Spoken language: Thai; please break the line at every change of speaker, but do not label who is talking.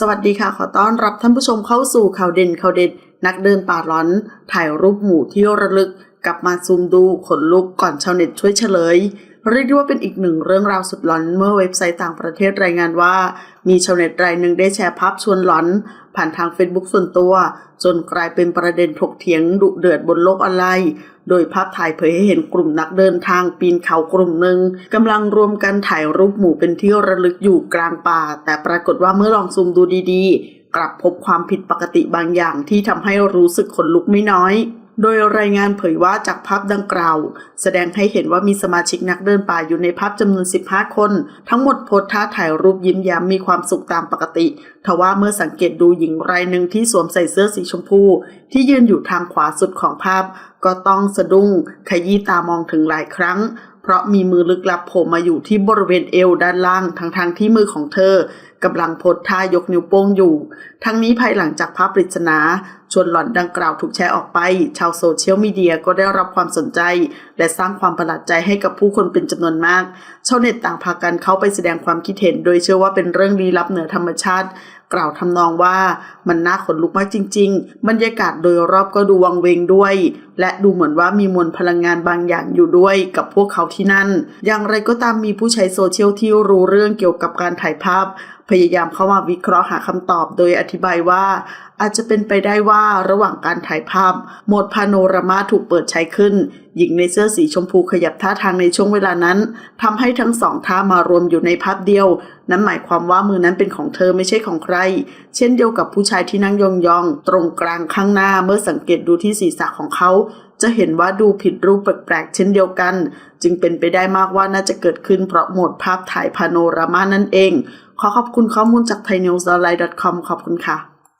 สวัสดีค่ะ ขอต้อนรับท่านผู้ชมเข้าสู่ข่าวเด่นข่าวเด็ด นักเดินป่าร้อน ถ่ายรูปหมู่ที่ระลึก กลับมาซูมดูขนลุกก่อนชาวเน็ตช่วยเฉลย เรียกได้ว่าเป็นอีกหนึ่งเรื่องราวสุดหลอนเมื่อเว็บไซต์ต่างประเทศรายงานว่า มีชาวเน็ตรายหนึ่งได้แชร์ภาพชวนหลอน ผ่านทาง Facebook ส่วนตัว จนกลายเป็นประเด็นถกเถียงดุเดือดบนโลกออนไลน์ โดยภาพถ่ายเผยให้เห็นกลุ่มนักเดินทางปีนเขากลุ่มหนึ่งกำลังรวมกันถ่ายรูปหมู่เป็นที่ระลึกอยู่กลางป่า แต่ปรากฏว่าเมื่อลองซูมดูดีๆ กลับพบความผิดปกติบางอย่างที่ทำให้รู้สึกขนลุกไม่น้อย โดยรายงานเผยว่าจากภาพดังกล่าว แสดงให้เห็นว่ามีสมาชิกนักเดินป่าอยู่ในภาพจำนวน 15 คน ทั้งหมดโพสท่าถ่ายรูปยิ้มแย้มมีความสุขตามปกติ ทว่าเมื่อสังเกตดูหญิงรายหนึ่งที่สวมใส่เสื้อสีชมพู ที่ยืนอยู่ทางขวาสุดของภาพ ก็ต้องสะดุ้งขยี้ตามองถึงหลายครั้ง เพราะมีมือลึกลับโผล่มาอยู่ที่บริเวณเอวด้านล่างทั้งทางที่มือของเธอกำลังโพสท่ายกนิ้วโป้งอยู่ ทั้งนี้ภายหลังจากภาพปริศนา ชวนหล่อนดังกล่าวถูกแชร์ออกไป ชาวโซเชียลมีเดียก็ได้รับความสนใจ และสร้างความประหลาดใจให้กับผู้คนเป็นจำนวนมาก ชาวเน็ตต่างพากันเข้าไปแสดงความคิดเห็น โดยเชื่อว่าเป็นเรื่องลี้ลับเหนือธรรมชาติ กล่าวทำนองว่ามันน่าขนลุกมากจริง ๆ บรรยากาศโดยรอบก็ดูวังเวงด้วย และดูเหมือนว่ามีมวลพลังงานบางอย่างอยู่ด้วยกับพวกเขาที่นั่น อย่างไรก็ตามมีผู้ใช้โซเชียลที่รู้เรื่องเกี่ยวกับการถ่ายภาพ พยายามเข้ามาวิเคราะห์หาคำตอบโดยอธิบายว่า อาจจะเป็นไปได้ว่าระหว่างการถ่ายภาพโหมดพาโนรามาถูกเปิดใช้ขึ้น หญิงในเสื้อสีชมพูขยับท่าทางในช่วงเวลานั้นทำให้ทั้งสองท่ามารวมอยู่ในภาพเดียว นั้นหมายความว่ามือนั้นเป็นของเธอไม่ใช่ของใคร เช่นเดียวกับผู้ชายที่นั่งยองๆตรงกลางข้างหน้าเมื่อสังเกตดูที่ศีรษะของเขาจะเห็นว่าดูผิดรูปแปลกๆเช่นเดียวกัน จึงเป็นไปได้มากว่าน่าจะเกิดขึ้นเพราะโหมดภาพถ่ายพาโนรามานั่นเอง ขอขอบคุณข้อมูลจาก thainews online com ขอบคุณค่ะ